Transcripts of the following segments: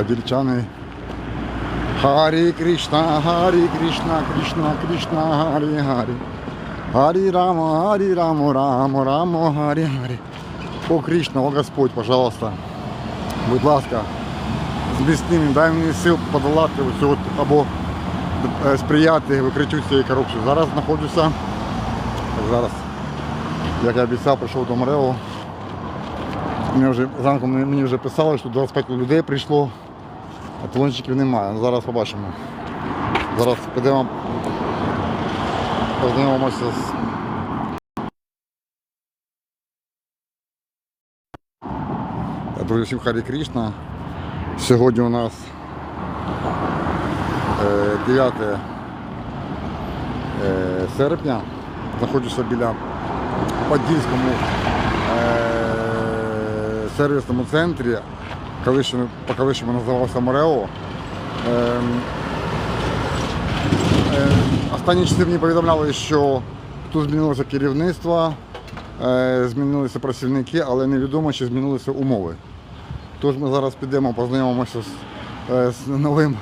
Подільчани. Харі Кришна, Харі Кришна, Кришна, Кришна, Харі Харі. Харі Рамо, Харі Рамо, Рамо, Рамо, Харі Харі. О Кришна, о Господь, пожалуйста. Будь ласка, зміцни мені, дай мені сил подолати оцю або е, сприяти викриттю цієї корупції. Зараз знаходжуся, зараз, як я обіцяв, прийшов до Морео. Мені вже зранку мені вже писали, що 25 людей прийшло, талончиків немає. Ну, Зараз побачимо. Зараз підемо познайомимося з. Друзі, всім Харі Крішна. Сьогодні у нас е, 9 е, серпня. Знаходжуся біля Подільському е, сервісному центрі, колишньому, по колишньому називався Морео. Е, е, останні часи мені повідомляли, що тут змінилося керівництво, е, змінилися працівники, але невідомо, чи змінилися умови. Тож ми зараз підемо, познайомимося з, е, з новим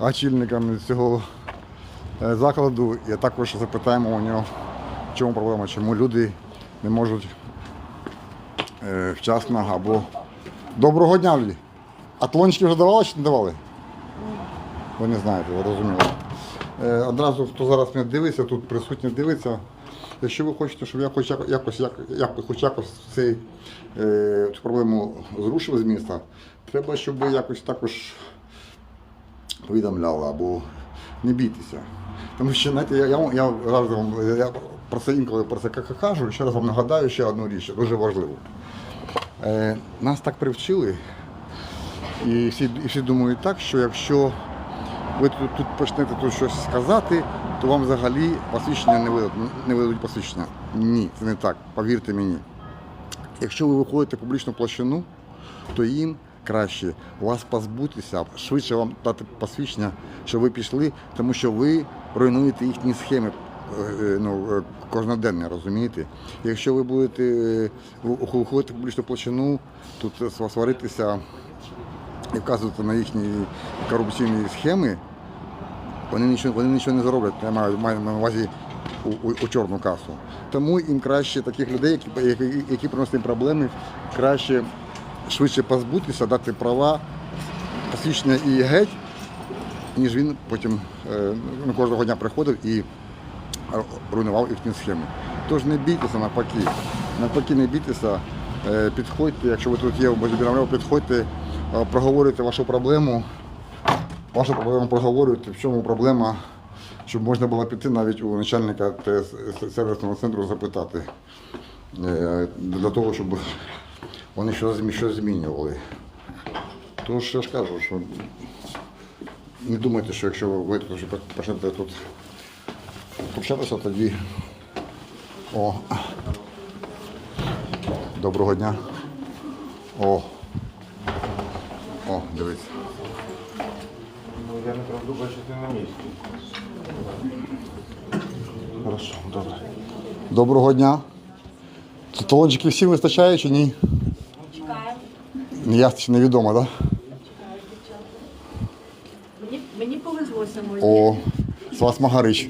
очільником цього е, закладу і також запитаємо у нього, в чому проблема, чому люди не можуть е, вчасно або. Доброго дня, люди! А тлончики вже давали чи не давали? Ви не знаєте, ви розуміли. Е, Одразу, хто зараз мене дивиться, тут присутній дивиться. Якщо ви хочете, щоб я хоч як- якось, як, як, хоч якось цей, е, цю проблему зрушив з міста, треба, щоб ви якось також повідомляли або не бійтеся. Тому що, знаєте, я, я, вам- я, я про це інколи про це кажу, ще раз вам нагадаю ще одну річ, дуже важливу. Е, нас так привчили, і всі, і всі думають так, що якщо ви тут, тут почнете тут щось сказати, то вам взагалі посвідчення не видадуть, не видадуть посвідчення. Ні, це не так, повірте мені. Якщо ви виходите в публічну площину, то їм краще вас позбутися, швидше вам дати посвідчення, що ви пішли, тому що ви руйнуєте їхні схеми ну, е, кожноденні, розумієте? Якщо ви будете е, виходити в публічну площину, тут е, сваритися і вказувати на їхні корупційні схеми, вони нічого, вони нічого не зароблять, я маю, маю на увазі у, у, у чорну касу. Тому їм краще таких людей, які, які, які приносять проблеми, краще швидше позбутися, дати права, посвідчення і геть, ніж він потім е, ну, кожного дня приходив і руйнував їхні схеми. Тож не бійтеся навпаки. Навпаки, не бійтеся, е, підходьте, якщо ви тут є в Божібірамрео, підходьте, е, проговорюйте вашу проблему. Вашу проблему проговорюйте, в чому проблема, щоб можна було піти навіть у начальника сервісного центру запитати. Е, Для того, щоб вони щось, змінювали. Тож я ж кажу, що не думайте, що якщо ви тут почнете тут общатися, тоді. О. Доброго дня. О. О, дивіться. Ну, я не правду бачити на місці. Хорошо, добре. Доброго дня. Це талончиків всім вистачає чи ні? Чекаємо. Я ще невідомо, так? Да? Мені, мені повезло сьогодні. О, з вас Магарич.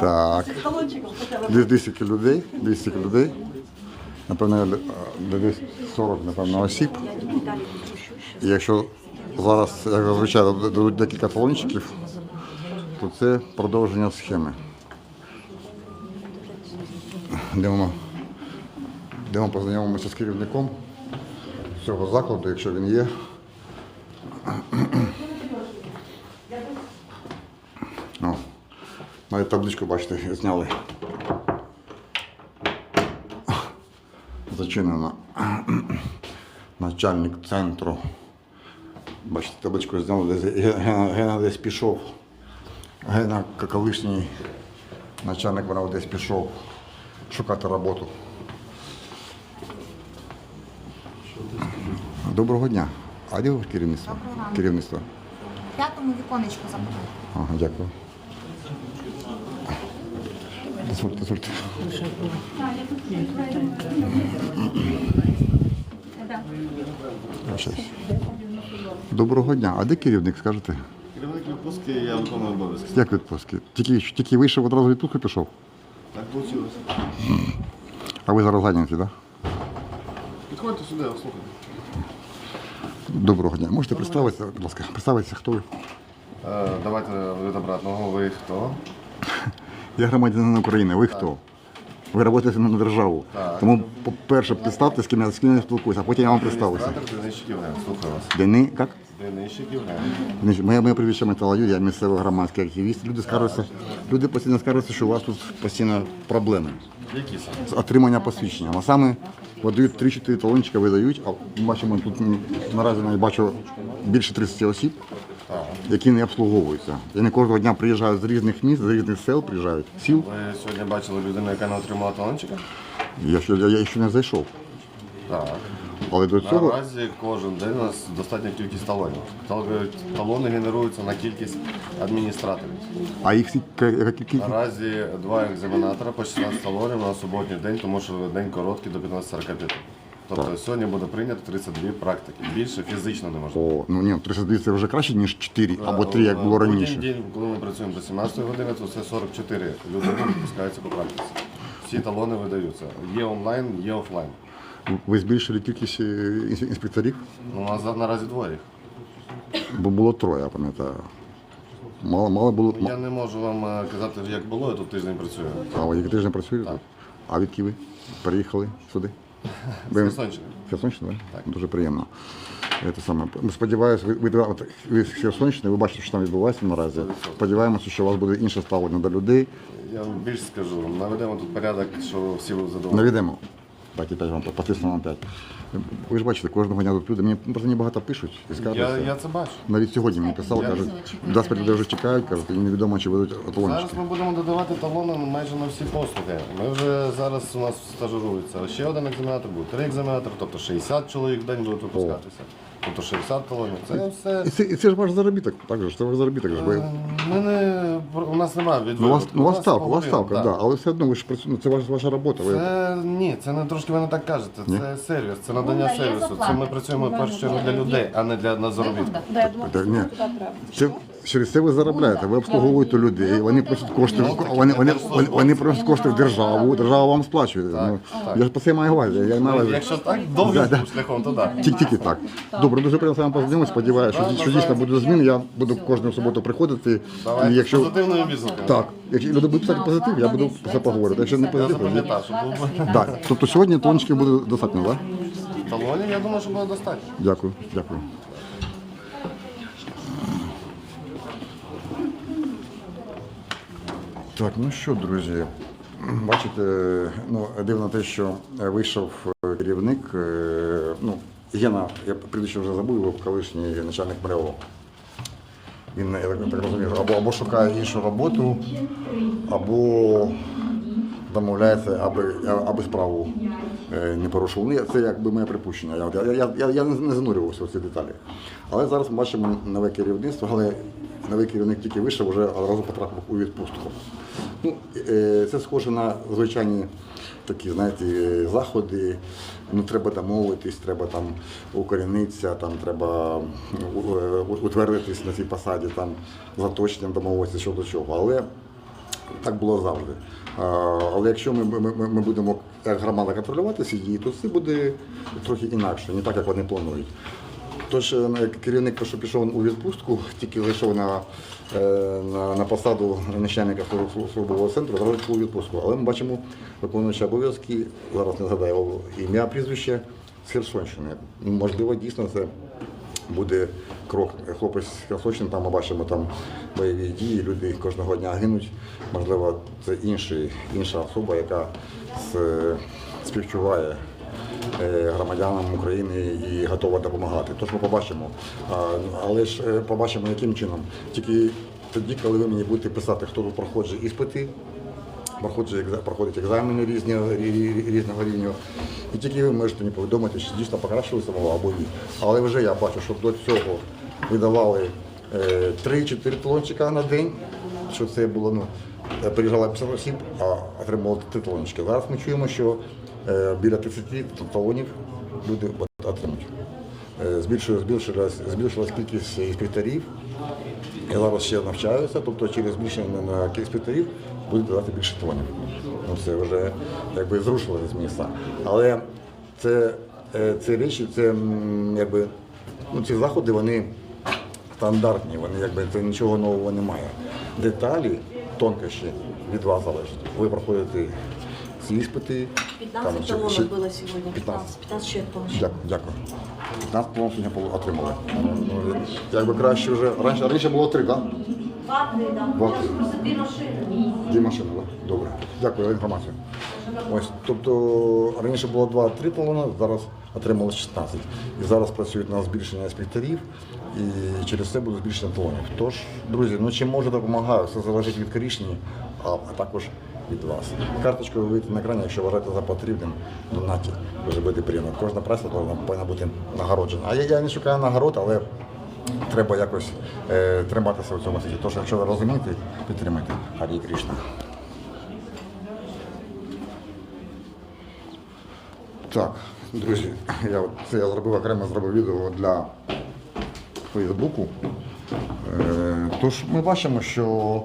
Так. Десь 200 людей, 200 людей. Напевно, е, десь 40, напевно, осіб. І якщо зараз, як зазвичай, дадуть декілька талончиків, то це продовження схеми. Йдемо, йдемо познайомимося з керівником цього закладу, якщо він є. Навіть табличку, бачите, зняли. Зачинено. Начальник центру. Бачите, табличку зняли, Гена, Гена десь пішов. Гена, колишній начальник, вона десь пішов шукати роботу. Доброго дня. А де керівництво? Доброго ранку. Керівництво. П'ятому віконечку запитаю. Ага, дякую. Дозвольте, дозвольте. Доброго дня. А де керівник, скажете? Керівник відпустки, я виконую обов'язки. Як відпустки? Тільки, тільки вийшов одразу відпустку пішов. Так вийшло. А ви зараз зайняті, так? Да? Підходьте сюди, слухайте. Доброго дня. Можете представитися, будь ласка, представитися, хто ви? Е, давайте від обратного. Ви хто? Я громадянин України. Ви хто? Ви працюєте на державу. Тому, по-перше, представте, з ким я з ким я спілкуюся, а потім я вам представлюся. Денищик Євген. Слухаю вас. Дени, як? Денищик Євген. Значить, Моє, моє прізвище я місцевий громадський активіст. Люди скаржаться, люди постійно скаржаться, що у вас тут постійно проблеми Які саме? з отримання посвідчення. А саме видають 3-4 талончика видають, а бачимо тут м, наразі я бачу більше 30 осіб. Які не обслуговуються. Вони кожного дня приїжджають з різних міст, з різних сел приїжджають. Сіл. Ви сьогодні бачили людину, яка не отримала талончика? Я ще, я, я ще не зайшов. Так. Але до цього Наразі кожен день у нас достатня кількість талонів. Тал- Талони генеруються на кількість адміністраторів. а їх скільки- яка кількість? Наразі два екзаменатора по 16 талонів на суботній день, тому що день короткий до 15.45. Тобто сьогодні буде прийнято 32 практики. Більше фізично неможливо. О, ну ні, 32 це вже краще, ніж 4 або 3, як було раніше. день, коли ми працюємо до 17 години, то це 44 людини випускаються по практиці. Всі талони видаються. Є онлайн, є офлайн. Ви збільшили кількість е, інс- інспекторів? Ну, у нас наразі двоє. їх. Бо було троє, я пам'ятаю. Мало, мало було. Я не можу вам е, казати, як було, я тут тиждень працюю. А ви які тиждень працюєте? Так. А відки ви переїхали сюди? З Херсонщини. Херсонщини, так? Дуже приємно. Це саме. Сподіваюся, ви, ви, от ви з Херсонщини, ви бачите, що там відбувається наразі. Сподіваємося, що у вас буде інше ставлення до людей. Я вам більше скажу, наведемо тут порядок, що всі будуть задоволені. Наведемо. Так, і п'ять вам потисну вам п'ять. Ви ж бачите, кожного дня тут люди. Мені просто багато пишуть і Я, скаржаться. я це бачу. Навіть сьогодні мені писали, Я- кажуть, нас люди вже чекають, кажуть, і невідомо, чи будуть Зараз ми будемо додавати талони майже на всі послуги. Ми вже зараз у нас стажируються. ще один екзаменатор, буде три екзаменатори, тобто 60 чоловік в день будуть випускатися. Тобто 60 талонів. Це все. І це, і це ж ваш заробіток, так же ж, це ваш заробіток. ж. Ви, Ми не, у нас немає від ну, у вас, ну, у вас ставка, у вас ставка, так. да, але все одно ви ж працюєте, ну, це ваша, ваша робота. Ви, Це ні, це не трошки ви не так кажете. Це сервіс, це надання сервісу. Це ми працюємо в першу чергу для людей, а не для на заробітку. Да, я думаю, Так, ні. туди треба. Це, через це ви заробляєте, ви обслуговуєте людей, вони просять кошти, вони, вони, вони, вони просять кошти в державу, держава вам сплачує. ну, Я ж по це маю увазі, я маю увазі. Якщо так довгим шляхом, то так. Тільки, тільки так. Добре, дуже приємно з вами познайомитися. Сподіваюся, що, що дійсно буде зміни. Я буду кожну суботу приходити. І якщо позитивною відгуком. так, якщо люди будуть писати позитив, я буду про це поговорити. Якщо не позитив, Так. Тобто сьогодні тончиків буде достатньо, так? талонів, я думаю, що буде достатньо. Дякую, дякую. Так, ну що, друзі, бачите, ну, дивно те, що вийшов е, керівник, е, ну, Гена, я прізвище вже забув, його колишній начальник МРЕО. Він, я так розумію, або, або шукає іншу роботу, або домовляється, аби, аби справу е, не порушував. Ну, Це якби моє припущення. Я, я, я, я, я не занурювався в ці деталі. Але зараз ми бачимо нове керівництво, але новий керівник тільки вийшов, вже одразу потрапив у відпустку. Ну, е, це схоже на звичайні такі, знаєте, е, заходи. Ну, треба домовитись, треба там укорінитися, там треба ну, е, утвердитись на цій посаді, там заточенням домовитися щодо чого. Але так було завжди. Але якщо ми, ми, ми- будемо як громада контролювати ці дії, то це буде трохи інакше, не так, як вони планують. Тож е, керівник, що пішов у відпустку, тільки зайшов на, на, на посаду начальника служб- службового центру, пішов у відпустку. Але ми бачимо виконуючи обов'язки, зараз не згадаю ім'я, прізвище з Херсонщини. Можливо, дійсно це буде крок. Хлопець з Херсонщини, там ми бачимо там бойові дії, люди кожного дня гинуть. Можливо, це інший, інша особа, яка з- співчуває е, громадянам України і готова допомагати. Тож ми побачимо. Але ж е, побачимо, яким чином. Тільки тоді, коли ви мені будете писати, хто тут проходить іспити, проходять екзамени різні, рі- рі- різного рівня. І тільки ви можете мені повідомити, чи дійсно покращилися мова або ні. Але вже я бачу, що до цього видавали е, 3-4 талончика на день, що це було ну, е, приїжджало 50 осіб, а отримували три талончики. Зараз ми чуємо, що е, біля 30 талонів люди отримують. Е, Збільшилась, збільшилась, кількість інспекторів, і зараз ще навчаються, тобто через збільшення на інспекторів будуть давати більше талонів. Ну, це вже якби зрушило з міста. Але це, е, ці речі, це якби, ну, ці заходи, вони стандартні, вони якби це нічого нового немає. Деталі, тонкощі від вас залежать. Ви проходите ці іспити. 15 чи- талонов чи- было 15. 15, 15 человек получили. Дякую, дякую. 15 талонів сьогодні отримали. Ну, Якби краще вже. Раніше, раніше було три, так? Два-три, просто две машины. Дві машини, так? Добре. Дякую за інформацію. Ось, тобто раніше було 2-3 талони, зараз отримали 16. І зараз працюють на збільшення інспекторів, і через це буде збільшення талонів. Тож, друзі, ну чим може допомагаю, все залежить від а, а також від вас. Карточкою ви вийти на екрані, якщо вважаєте за потрібним, донаті, дуже буде приємно. Кожна праця повинна бути нагороджена. А я, я не шукаю нагород, але треба якось е, триматися у цьому світі. Тож, якщо ви розумієте, підтримайте. Харі Крішна. Так, друзі, я це я зробив окремо зробив відео для Фейсбуку. Е, Тож ми бачимо, що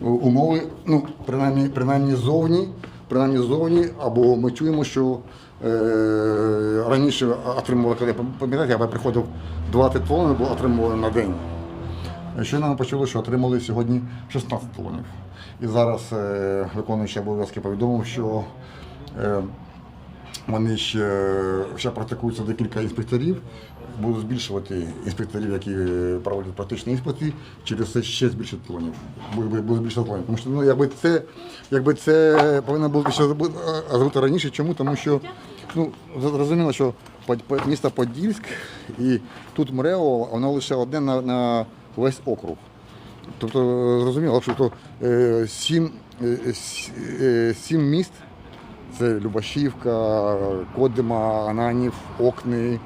умови, ну, принаймні, принаймні зовні, принаймні зовні, або ми чуємо, що е, раніше отримували, коли пам'ятаєте, я приходив 20 тонн, бо отримували на день. Щойно ми почули, що отримали сьогодні 16 тонів. І зараз е, виконуючий обов'язки повідомив, що е, вони ще, ще практикуються декілька інспекторів, будуть збільшувати інспекторів, які е, проводять практичні іспити, через це ще збільшити талонів. Буде, збільшити талонів. Тому що ну, якби це, якби це повинно було ще зробити раніше. Чому? Тому що ну, зрозуміло, що місто Подільськ і тут МРЕО, воно лише одне на, на весь округ. Тобто, е, зрозуміло, що то, е, сім, е, е, сім міст це Любашівка, Кодима, Ананів, Окни,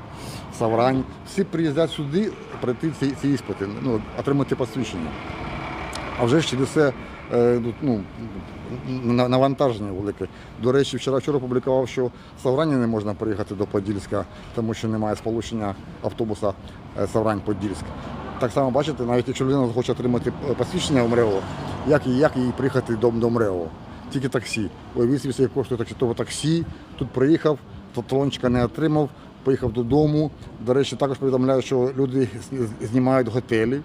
Саврань. Всі приїздять сюди пройти ці, ці іспити, ну, отримати посвідчення. А вже через це е, ну, навантаження велике. До речі, вчора вчора публікував, що в Саврані не можна приїхати до Подільська, тому що немає сполучення автобуса е, Саврань-Подільськ. Так само бачите, навіть якщо людина хоче отримати е, посвідчення в МРЕО, як, як їй приїхати до, до МРЕО? Тільки таксі. Уявіть собі, скільки коштує таксі. Того таксі, тут приїхав, талончика не отримав, поїхав додому. До речі, також повідомляю, що люди знімають готелі,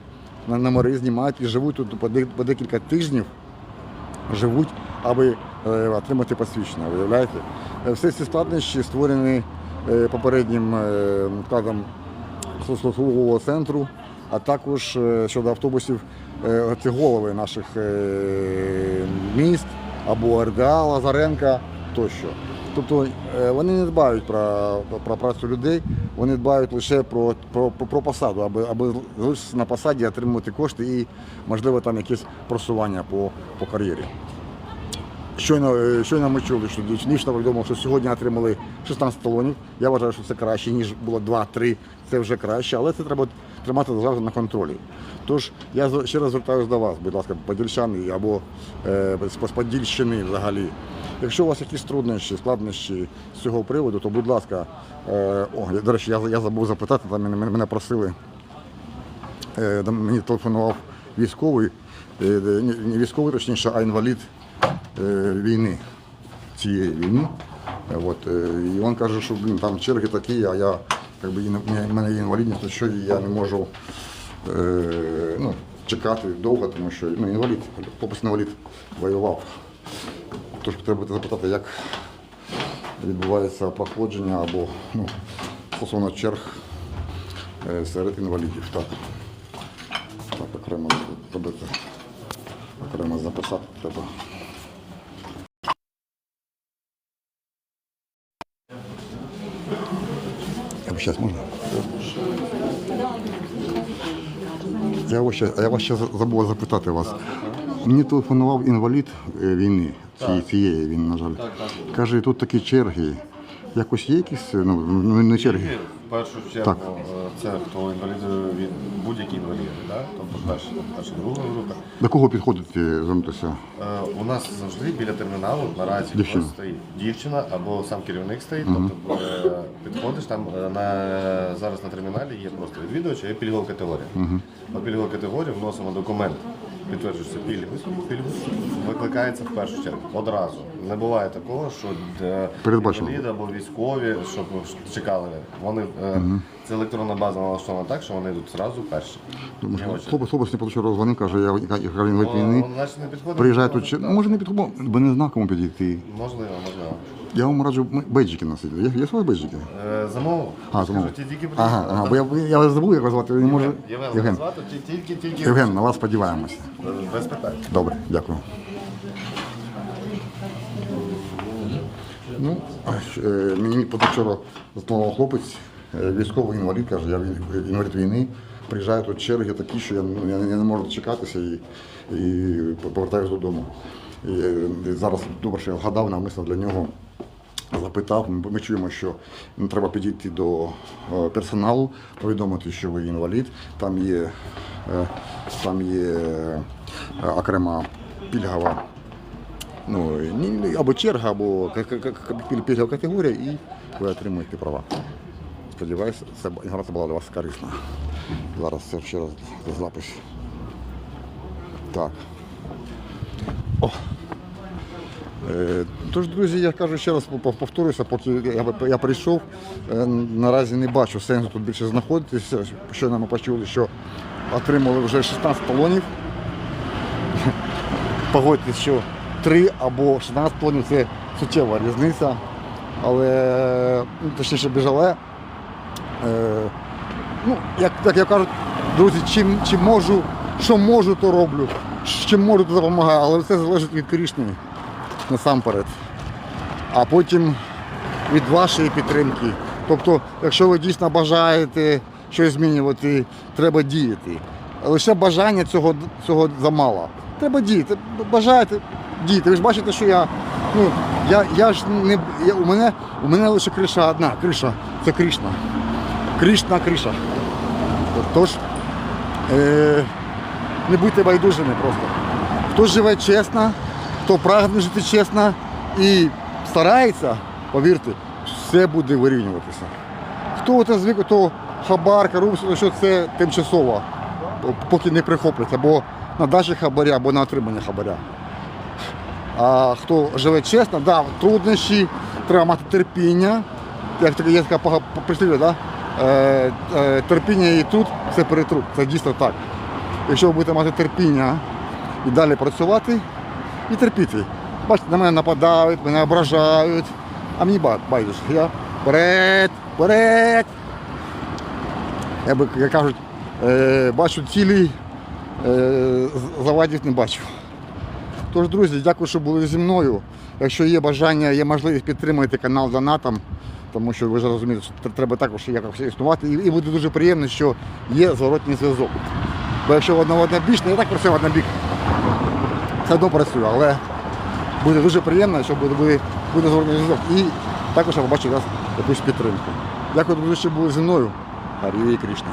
на номери знімають і живуть тут по декілька тижнів живуть, аби е, отримати посвідчення. Виявляєте? Е, Всі ці складнощі створені е, попереднім складом службового центру, а також щодо автобусів ці голови наших міст або РДА Лазаренка тощо. Тобто е, вони не дбають про, про працю людей, вони дбають лише про, про, про, посаду, аби, аби залишитися на посаді, отримувати кошти і, можливо, там якесь просування по, по кар'єрі. Щойно, е, щойно ми чули, що дівчина повідомила, що сьогодні отримали 16 талонів. Я вважаю, що це краще, ніж було 2-3. Це вже краще, але це треба тримати завжди на контролі. Тож я ще раз звертаюся до вас, будь ласка, подільчани або е, з Подільщини взагалі. Якщо у вас якісь труднощі, складнощі з цього приводу, то будь ласка, е, о, до речі, я, я забув запитати, там мене, мене- просили. Е, мені телефонував військовий, е, не військовий, точніше, а інвалід е, війни, цієї війни. От, е, і він каже, що блін, там черги такі, а я якби, в мене є інвалідність, то що я не можу е, ну, чекати довго, тому що ну, інвалід, хлопець інвалід воював. Тож треба запитати, як відбувається проходження або ну, стосовно черг е, серед інвалідів. Так, так окремо окремо записати треба. Зараз можна? Я вас ще, я вас ще забув запитати вас. Мені телефонував інвалід е, війни, цієї, цієї він, на жаль. Каже, тут такі черги. Якось є якісь ну, ну, не черги? В першу чергу, Так. е, це хто інваліди від будь-які інваліди, да? тобто перша, перша друга група. До кого підходити звернутися? Е, У нас завжди біля терміналу наразі Дівчина. стоїть дівчина або сам керівник стоїть. Тобто е, підходиш там е, на зараз на терміналі є просто відвідувач, є пільгова категорія. На пільгову категорію вносимо документ, підтверджується пільгу, пільгу, викликається в першу чергу одразу. Не буває такого, що е, Передбачено. інваліди або військові, щоб чекали. Вони е, це електронна база налаштована так, що вони йдуть зразу перші. Тому що очі. хлопець хлопець не получив роззвонив, каже, я, я інвалід війни. значить, не підходить. Приїжджає тут, чи- ну, може не підходить, бо не знаю, кому підійти. Можливо, можливо. Я вам раджу м- бейджики носити. Є, є свої бейджики? Е, Замовив. А, замовив. Скажу, ті тільки Ага, ага, бо я, я забув, як вас звати. Не може... Євген, Євген. звати, ті- тільки, тільки. Євген, на вас сподіваємося. Е, Без питань. Добре, дякую. Ну, а щ- е, мені позавчора зателефонував хлопець, е, військовий інвалід, каже, я він- інвалід війни. Приїжджаю тут черги такі, що я, ну, я, я не можу дочекатися і, і повертаюся додому. І, е, і зараз добре, що я вгадав, навмисно для нього запитав. Ми, чуємо, що треба підійти до е, персоналу, повідомити, що ви інвалід. Там є, е, там є е, окрема пільгова ну, або черга, або пільгова категорія, і ви отримуєте права. Сподіваюся, ця інформація була для вас корисна. Зараз це ще раз запис. Так. О. Е, Тож, друзі, я кажу ще раз повторюся, поки я, прийшов, е, наразі не бачу сенсу тут більше знаходитися. Щойно ми почули, що отримали вже 16 талонів. Погодьтесь, що 3 або 16 талонів це суттєва різниця. Але ну, точніше біжале. Е, ну, як, як я кажу, друзі, чим, чим можу, що можу, то роблю. Чим можу, то допомагаю, але це залежить від Крішни насамперед. А потім від вашої підтримки. Тобто, якщо ви дійсно бажаєте щось змінювати, треба діяти. Лише бажання цього, цього замало. Треба діяти. Бажаєте діяти. Ви ж бачите, що я. Ну, я, я ж не. Я, у, мене, у мене лише криша одна. Криша. Це Кришна. Кришна криша. Тож, е, не будьте байдужими просто. Хто живе чесно, хто прагне жити чесно і старається, повірте, все буде вирівнюватися. Хто це звик, то хабар, корупція, що це тимчасово, поки не прихопляться, або на дачі хабаря, або на отримання хабаря. А хто живе чесно, да, труднощі, треба мати терпіння. Як є така прислів'я, да? е, е, терпіння і труд це перетруд. Це дійсно так. Якщо ви будете мати терпіння і далі працювати, і терпіти. Бачите, на мене нападають, мене ображають, а мені байдуже. Я вперед, вперед. Я би, як кажуть, е, бачу цілі, е, завадів не бачу. Тож, друзі, дякую, що були зі мною. Якщо є бажання, є можливість підтримуйте канал донатом, тому що ви ж розумієте, що треба також якось існувати. І, буде дуже приємно, що є зворотній зв'язок. Бо якщо одна одна біч, не я так працюю одна бік, все одно працюю, але буде дуже приємно, що буде, буде, зворотній зв'язок. І також я побачу вас якусь підтримку. Дякую, що були зі мною. Гарі Кришна.